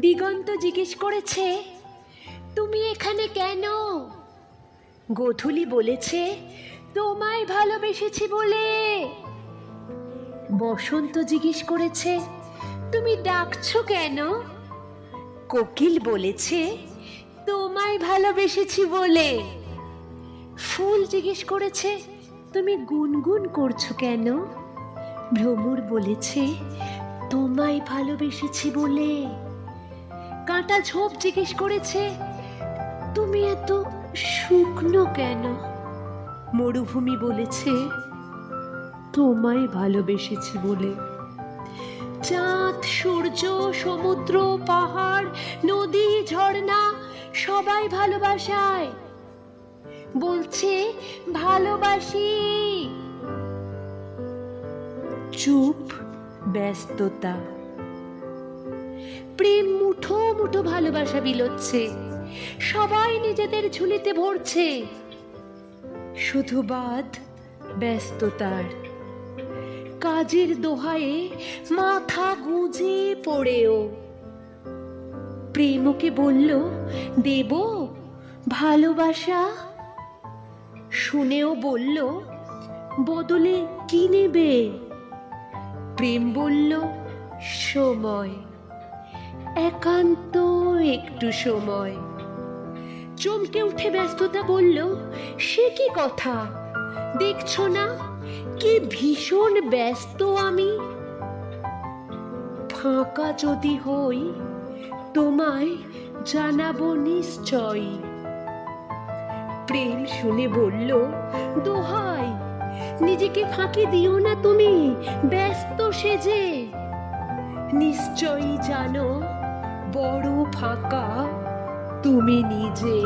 দিগন্ত জিজ্ঞেস করেছে, তুমি এখানে কেন? গোধূলি বলেছে, তোমায় ভালোবেসেছি বলে। বসন্ত জিজ্ঞেস করেছে, তুমি ডাকছো কেন? কোকিল বলেছে, তোমায় ভালোবেসেছি বলে। ফুল জিজ্ঞেস করেছে, তুমি গুনগুন করছ কেন? ভ্রমর বলেছে, তোমায় ভালোবেসেছি বলে। কাঁটা ঝোপ জিজ্ঞেস করেছে, তুমি এত শুকনো কেন? মরুভূমি বলেছে, তোমায় ভালোবেসেছি বলে। চাঁদ, সূর্য, সমুদ্র, পাহাড়, নদী, ঝর্ণা, সবাই ভালোবাসায়। বলছে, ভালোবাসি। চুপ, ব্যস্ততা। প্রেম মুঠো মুঠো ভালোবাসা বিলোচ্ছে। সবাই নিজেদের ঝুলিতে ভরছে। শুধু বাদ ব্যস্ততার। কাজের দোহায়ে মাথা গুঁজে পড়েও। প্রেমকে বলল, দেব ভালোবাসা? শুনেও বলল, বদলে কি নেবে? প্রেম বলল, সময়। একান্ত একটু সময়। চমকে উঠে ব্যস্ততা বলল, সে কি কথা? দেখছ না? কি ভীষণ ব্যস্ত আমি। ফাঁকা যদি হই, তোমায় জানাব নিশ্চয়। প্রেম শুনে বলল, দোহাই, নিজেকে ফাঁকি দিও না তুমি, ব্যস্ত সেজে। নিশ্চয়ই জানো বড় ফাঁকা তুমি নিজে